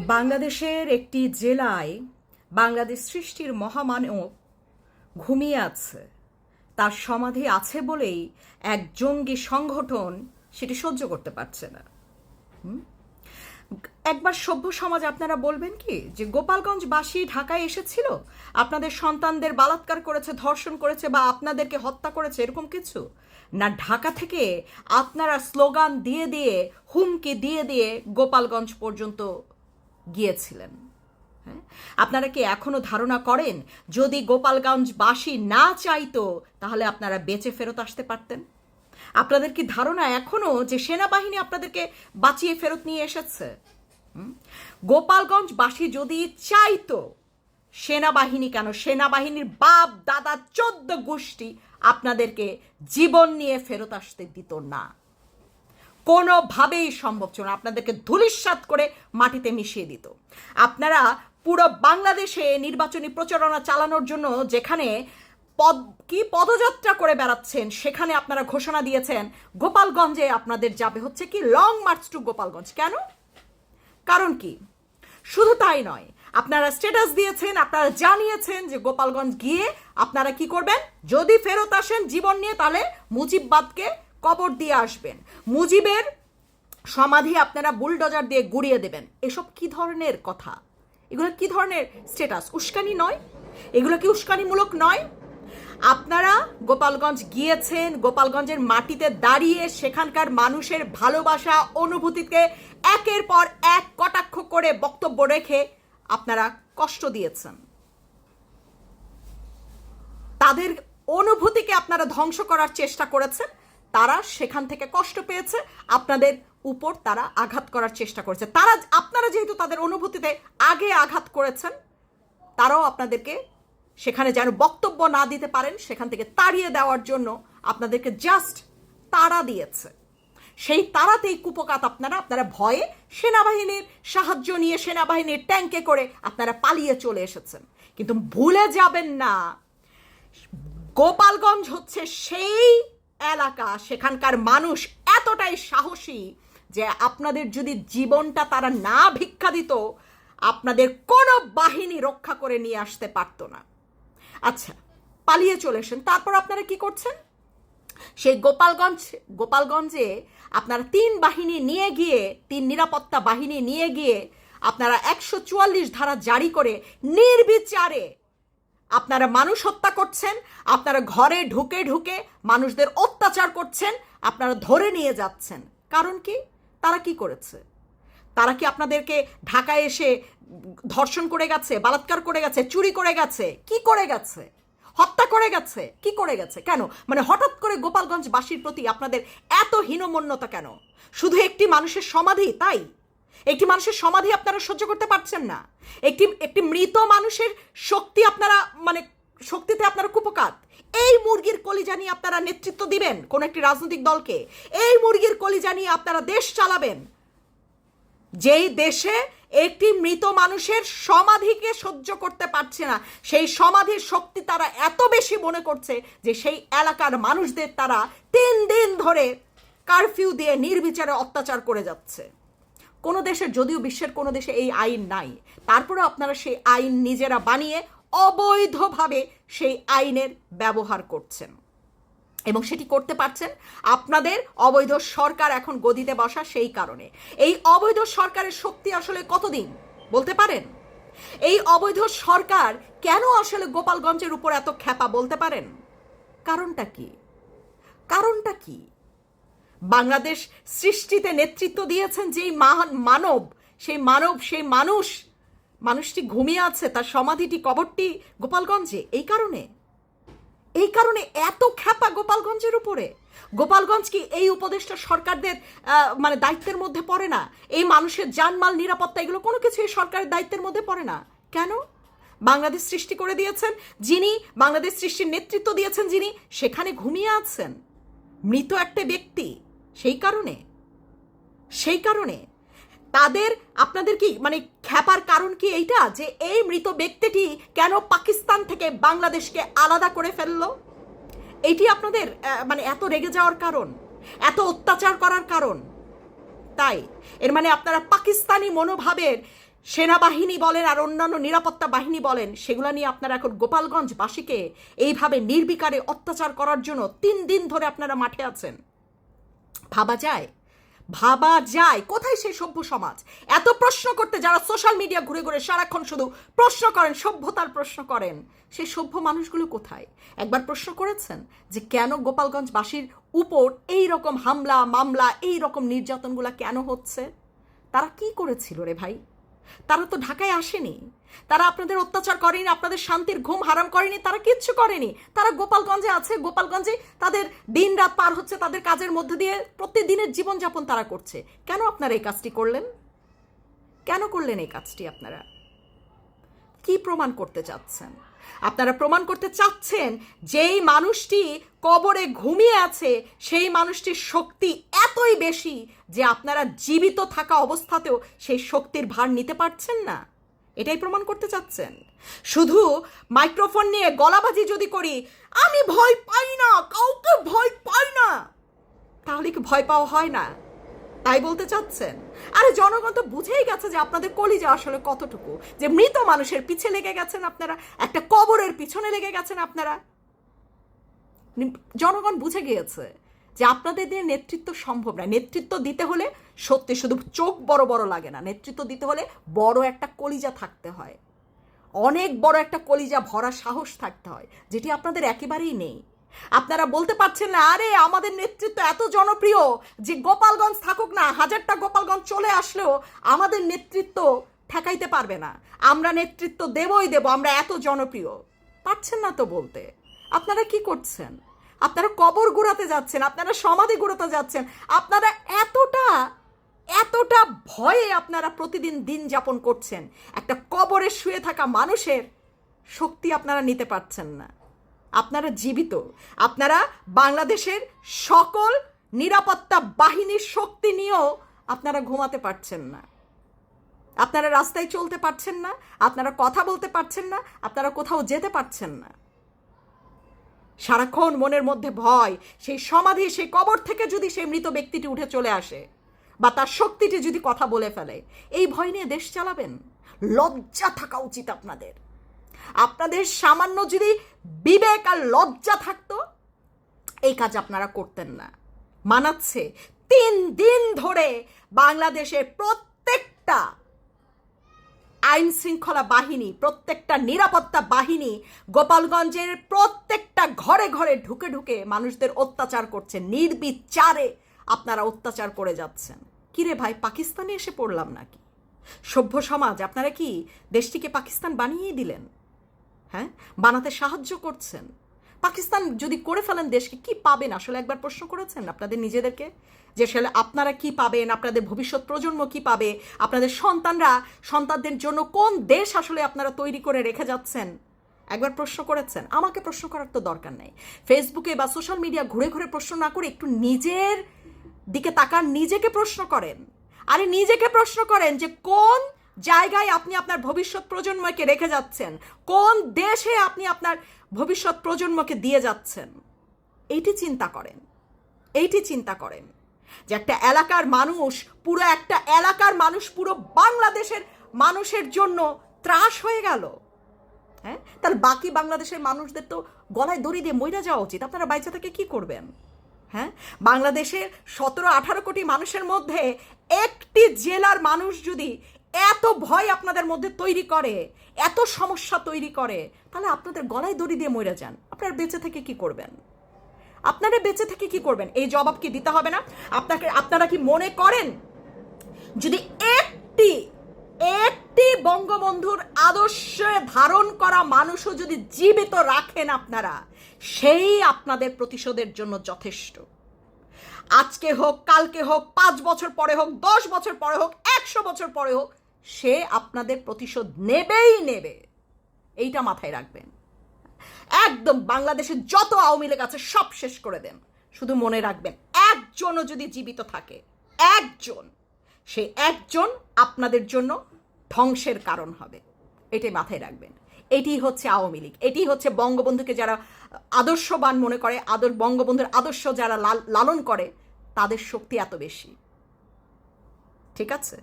বাংলাদেশের একটি জেলায় বাংলাদেশ সৃষ্টির মহামানব ঘুমিয়ে আছে। তার সমাধি আছে বলেই এক জঙ্গি সংগঠন সেটি সহ্য করতে পারছে না। একবার সভ্য সমাজ আপনারা বলবেন কি যে গোপালগঞ্জবাসী ঢাকায় এসেছিল? আপনাদের সন্তানদের বালাৎকার করেছে, ধর্ষণ করেছে বা আপনাদেরকে হত্যা করেছে এরকম কিছু? না ঢাকা থেকে আপনারা স্লোগান দিয়ে দিয়ে, হুমকি দিয়ে দিয়ে গোপালগঞ্জ পর্যন্ত গিয়েছিলেন। হ্যাঁ? আপনারা কি এখনও ধারণা করেন, যদি গোপালগঞ্জবাসী না চাইতো, তাহলে আপনারা বেঁচে ফেরত আসতে পারতেন? আপনাদের কি ধারণা এখনও যে সেনাবাহিনী আপনাদেরকে বাঁচিয়ে ফেরত নিয়ে এসেছে? হুম? গোপালগঞ্জবাসী যদি চাইতো, সেনাবাহিনী কেন? সেনাবাহিনীর বাপ, দাদা, চোদ্দ গোষ্ঠী আপনাদেরকে জীবন নিয়ে ফেরত আসতে দিত না। কোনোভাবেই সম্ভব ছিল না। আপনাদেরকে ধুলিস্বাত করে মাটিতে মিশিয়ে দিত। আপনারা পুরো বাংলাদেশে নির্বাচনী প্রচারণা চালানোর জন্য যেখানে পদ, কি পদযাত্রা করে বেড়াচ্ছেন, সেখানে আপনারা ঘোষণা দিয়েছেন, গোপালগঞ্জে আপনাদের যাবে হচ্ছে কি লং মার্চ টু গোপালগঞ্জ। কেন? কারণ কি? শুধু তাই নয়, আপনারা স্ট্যাটাস দিয়েছেন, আপনারা জানিয়েছেন যে গোপালগঞ্জ গিয়ে আপনারা কি করবেন? যদি ফেরত আসেন জীবন নিয়ে, তাহলে মুজিববাদকে কবর দিয়ে আসবেন। মুজিবের সমাধি আপনারা বুলডোজার দিয়ে গুড়িয়ে দেবেন। এসব কি ধরনের কথা? এগুলো কি ধরনের স্টেটাস উস্কানি নয়? এগুলো কি উস্কানিমূলক নয়? আপনারা গোপালগঞ্জ গিয়েছেন, গোপালগঞ্জের মাটিতে দাঁড়িয়ে সেখানকার মানুষের ভালোবাসা, অনুভূতিকে একের পর এক কটাক্ষ করে বক্তব্য রেখে আপনারা কষ্ট দিয়েছেন। তাদের অনুভূতিকে আপনারা ধ্বংস করার চেষ্টা করেছেন। তারা সেখান থেকে কষ্ট পেয়েছে, আপনাদের উপর তারা আঘাত করার চেষ্টা করেছে। তারা আপনারা যেহেতু তাদের অনুভূতিতে আগে আঘাত করেছেন, তারাও আপনাদেরকে সেখানে যেন বক্তব্য না দিতে পারেন, সেখান থেকে তাড়িয়ে দেওয়ার জন্য আপনাদেরকে জাস্ট তাড়া দিয়েছে। সেই তাড়াতেই কুপকাত আপনারা আপনারা ভয়ে সেনাবাহিনীর সাহায্য নিয়ে সেনাবাহিনীর ট্যাঙ্কে করে আপনারা পালিয়ে চলে এসেছেন। কিন্তু ভুলে যাবেন না, গোপালগঞ্জ হচ্ছে সেই এলাকা, সেখানকার মানুষ এতটাই সাহসী যে আপনাদের যদি জীবনটা তারা না ভিক্ষা দিত, আপনাদের কোনো বাহিনী রক্ষা করে নিয়ে আসতে পারতো না। আচ্ছা পালিয়ে চলে এসেন তারপর আপনারা কি করছেন? সেই গোপালগঞ্জ, গোপালগঞ্জে আপনারা তিন বাহিনী নিয়ে গিয়ে, তিন নিরাপত্তা বাহিনী নিয়ে গিয়ে আপনারা একশো চুয়াল্লিশ ধারা জারি করে নির্বিচারে আপনারা মানুষ হত্যা করছেন, আপনারা ঘরে ঢুকে ঢুকে মানুষদের অত্যাচার করছেন, আপনারা ধরে নিয়ে যাচ্ছেন। কারণ কি? তারা কি করেছে? তারা কি আপনাদেরকে ঢাকায় এসে ধর্ষণ করে গেছে, বালাৎকার করে গেছে, চুরি করে গেছে? কি করে গেছে? হত্যা করে গেছে? কি করে গেছে? কেন? মানে হঠাৎ করে গোপালগঞ্জবাসীর প্রতি আপনাদের এত হীনমন্যতা কেন? শুধু একটি মানুষের সমাধি, তাই? একটি মানুষের সমাধি আপনারা সহ্য করতে পারছেন না। একটি একটি মৃত মানুষের শক্তি আপনারা মানে শক্তিতে আপনারা কুপকাত এই মুরগির কলিজা নিয়ে আপনারা নেতৃত্ব দিবেন কোন একটি রাজনৈতিক দলকে। এই মুরগির কলিজা নিয়ে আপনারা দেশ চালাবেন। যেই দেশে একটি মৃত মানুষের সমাধিকে সহ্য করতে পারছে না, সেই সমাধির শক্তি তারা এত বেশি মনে করছে যে সেই এলাকার মানুষদের তারা তিন দিন ধরে কারফিউ দিয়ে নির্বিচারে অত্যাচার করে যাচ্ছে। কোনো দেশের, যদিও বিশ্বের কোনো দেশে এই আইন নাই তারপরে আপনারা সেই আইন নিজেরা বানিয়ে অবৈধভাবে সেই আইনের ব্যবহার করছেন। এবং সেটি করতে পারছেন আপনাদের অবৈধ সরকার এখন গদিতে বসা সেই কারণে। এই অবৈধ সরকারের শক্তি আসলে কতদিন? বলতে পারেন? এই অবৈধ সরকার কেন আসলে গোপালগঞ্জের উপর এত খ্যাপা বলতে পারেন? কারণটা কি? কারণটা কি? বাংলাদেশ সৃষ্টিতে নেতৃত্ব দিয়েছেন যেই মানব, সেই মানব, সেই মানুষ, মানুষটি ঘুমিয়ে আছে, তার সমাধিটি কবরটি গোপালগঞ্জে। এই কারণে এই কারণে এত খ্যাপা গোপালগঞ্জের উপরে। গোপালগঞ্জ কি এই উপদেষ্টা সরকারদের মানে দায়িত্বের মধ্যে পড়ে না? এই মানুষের জানমাল নিরাপত্তা, এগুলো কোনো কিছু এই সরকারের দায়িত্বের মধ্যে পড়ে না? কেন? বাংলাদেশ সৃষ্টি করে দিয়েছেন যিনি, বাংলাদেশ সৃষ্টির নেতৃত্ব দিয়েছেন যিনি, সেখানে ঘুমিয়ে আছেন। মৃত একটা ব্যক্তি। সেই কারণে সেই কারণে তাদের আপনাদের কি মানে খ্যাপার কারণ কি এইটা? যে এই মৃত ব্যক্তিটি কেন পাকিস্তান থেকে বাংলাদেশকে আলাদা করে ফেলল? এইটি আপনাদের মানে এত রেগে যাওয়ার কারণ, এত অত্যাচার করার কারণ। তাই, এর মানে আপনারা পাকিস্তানি মনোভাবের সেনাবাহিনী বলেন আর অন্যান্য নিরাপত্তা বাহিনী বলেন, সেগুলো নিয়ে আপনারা এখন গোপালগঞ্জবাসীকে এইভাবে নির্বিকারে অত্যাচার করার জন্য তিন দিন ধরে আপনারা মাঠে আছেন। ভাবা যায়? ভাবা যায়? কোথায় সেই সভ্য সমাজ? এত প্রশ্ন করতে যারা সোশ্যাল মিডিয়া ঘুরে ঘুরে সারাক্ষণ শুধু প্রশ্ন করেন, সভ্যতার প্রশ্ন করেন, সেই সভ্য মানুষগুলো কোথায়? একবার প্রশ্ন করেছেন যে কেন গোপালগঞ্জবাসীর উপর এই রকম হামলা, মামলা এই রকম নির্যাতনগুলো কেন হচ্ছে? তারা কি করেছিল রে ভাই? তারা তো ঢাকায় আসেনি। তারা আপনাদের অত্যাচার করেনি, আপনাদের শান্তির ঘুম হারাম করেনি, তারা কিচ্ছু করেনি। তারা গোপালগঞ্জে আছে, গোপালগঞ্জে তাদের দিন রাত পার হচ্ছে, তাদের কাজের মধ্যে দিয়ে প্রতিদিনের জীবনযাপন তারা করছে। কেন আপনারা এই কাজটি করলেন? কেন করলেন এই কাজটি আপনারা? কি প্রমাণ করতে চাচ্ছেন? আপনারা প্রমাণ করতে চাচ্ছেন, যেই মানুষটি কবরে ঘুমিয়ে আছে, সেই মানুষটির শক্তি এতই বেশি যে আপনারা জীবিত থাকা অবস্থাতেও সেই শক্তির ভার নিতে পারছেন না। এটাই প্রমাণ করতে চাচ্ছেন। শুধু মাইক্রোফোন নিয়ে গলাবাজি যদি করি, আমি ভয় পাই না, কাউকে ভয় পাই না। তাহলে কি ভয় পাওয়া হয় না? তাই বলতে চাচ্ছেন? আরে, জনগণ তো বুঝেই গেছে যে আপনাদের কলিজা আসলে কতটুকু, যে মৃত মানুষের পিছে লেগে গেছেন আপনারা, একটা কবরের পিছনে লেগে গেছেন আপনারা। জনগণ বুঝে গিয়েছে যে আপনাদের দিয়ে নেতৃত্ব সম্ভব না নেতৃত্ব দিতে হলে সত্যি শুধু চোখ বড় বড় লাগে না। নেতৃত্ব দিতে হলে বড় একটা কলিজা থাকতে হয়। অনেক বড় একটা কলিজা ভরা সাহস থাকতে হয়, যেটি আপনাদের একেবারেই নেই। আপনারা বলতে পারছেন না, আরে, আমাদের নেতৃত্ব এত জনপ্রিয় যে গোপালগঞ্জ থাকুক না, হাজারটা গোপালগঞ্জ চলে আসলেও আমাদের নেতৃত্ব ঠেকাইতে পারবে না। আমরা নেতৃত্ব দেবই দেব, আমরা এত জনপ্রিয়। পারছেন না তো বলতে। আপনারা কি করছেন? আপনারা কবর গুড়াতে যাচ্ছেন, আপনারা সমাধি গুড়াতে যাচ্ছেন, আপনারা এতটা এতটা ভয়ে আপনারা প্রতিদিন দিন যাপন করছেন, একটা কবরে শুয়ে থাকা মানুষের শক্তি আপনারা নিতে পারছেন না। আপনারা জীবিত, আপনারা বাংলাদেশের সকল নিরাপত্তা বাহিনীর শক্তি নিয়েও আপনারা ঘুমাতে পারছেন না। আপনারা রাস্তায় চলতে পারছেন না, আপনারা কথা বলতে পারছেন না, আপনারা কোথাও যেতে পারছেন না। সারাক্ষণ মনের মধ্যে ভয়, সেই সমাধি, সেই কবর থেকে যদি সেই মৃত ব্যক্তিটি উঠে চলে আসে বা তার শক্তিটি যদি কথা বলে ফেলে, এই ভয় নিয়ে দেশ চালাবেন? লজ্জা থাকা উচিত আপনাদের। আপনাদের সামান্য যদি বিবেক আর লজ্জা থাকতো, এই কাজ আপনারা করতেন না। মানাচ্ছে তিন দিন ধরে বাংলাদেশের প্রত্যেকটা আইন শৃঙ্খলা বাহিনী, প্রত্যেকটা নিরাপত্তা বাহিনী গোপালগঞ্জের প্রত্যেকটা ঘরে ঘরে ঢুকে ঢুকে মানুষদের অত্যাচার করছে। নির্বিচারে আপনারা অত্যাচার করে যাচ্ছেন। কিরে ভাই, পাকিস্তানে এসে পড়লাম নাকি? সভ্য সমাজ, আপনারা কি দেশটিকে পাকিস্তান বানিয়ে দিলেন? হ্যাঁ? বানাতে সাহায্য করছেন? পাকিস্তান যদি করে ফেলেন দেশকে, কি পাবেন? আসলে একবার প্রশ্ন করেছেন আপনাদের নিজেদেরকে? যে আসলে আপনারা কি পাবেন? আপনাদের ভবিষ্যৎ প্রজন্ম কি পাবে? আপনাদের সন্তানরা, সন্তানদের জন্য কোন দেশ আসলে আপনারা তৈরি করে রেখে যাচ্ছেন? একবার প্রশ্ন করেছেন? আমাকে প্রশ্ন করার তো দরকার নেই। ফেসবুকে বা সোশ্যাল মিডিয়া ঘুরে ঘুরে প্রশ্ন না করে একটু নিজের দিকে তাকান, নিজেকে প্রশ্ন করেন। আরে নিজেকে প্রশ্ন করেন যে কোন জায়গায় আপনি আপনার ভবিষ্যৎ প্রজন্মকে রেখে যাচ্ছেন। কোন দেশে আপনি আপনার ভবিষ্যৎ প্রজন্মকে দিয়ে যাচ্ছেন? এইটি চিন্তা করেন। এইটি চিন্তা করেন যে একটা এলাকার মানুষ, পুরো একটা এলাকার মানুষ, পুরো বাংলাদেশের মানুষের জন্য ত্রাস হয়ে গেল। হ্যাঁ? তাহলে বাকি বাংলাদেশের মানুষদের তো গলায় দড়ি দিয়ে মইরা যাওয়া উচিত। আপনারা বাইচা থেকে কি করবেন? হ্যাঁ? বাংলাদেশের সতেরো আঠারো কোটি মানুষের মধ্যে একটি জেলার মানুষ যদি এত ভয় আপনাদের মধ্যে তৈরি করে, এত সমস্যা তৈরি করে, তাহলে আপনাদের গলায় দড়ি দিয়ে মরে যান। আপনারা বেঁচে থেকে কি করবেন? আপনারা বেঁচে থেকে কি করবেন? এই জবাব কি দিতে হবে না? আপনাকে, আপনারা কি মনে করেন? যদি একটি একটি বঙ্গবন্ধুর আদর্শে ধারণ করা মানুষও যদি জীবিত রাখেন আপনারা, সেই আপনাদের প্রতিশোধের জন্য যথেষ্ট। আজকে হোক, কালকে হোক, পাঁচ বছর পরে হোক, দশ বছর পরে হোক, একশো বছর পরে হোক সে আপনাদের প্রতিশোধ নেবেই নেবে। এইটা মাথায় রাখবেন। একদম বাংলাদেশের যত আওয়ামী লীগ আছে সব শেষ করে দেন। শুধু মনে রাখবেন, একজনও যদি জীবিত থাকে, একজন সেই একজন আপনাদের জন্য ধ্বংসের কারণ হবে। এটাই মাথায় রাখবেন। এটি হচ্ছে আওয়ামী লীগ। এটি হচ্ছে বঙ্গবন্ধুকে যারা আদর্শবান মনে করে, আদর বঙ্গবন্ধুর আদর্শ যারা লাল- লালন করে, তাদের শক্তি এত বেশি। ঠিক আছে?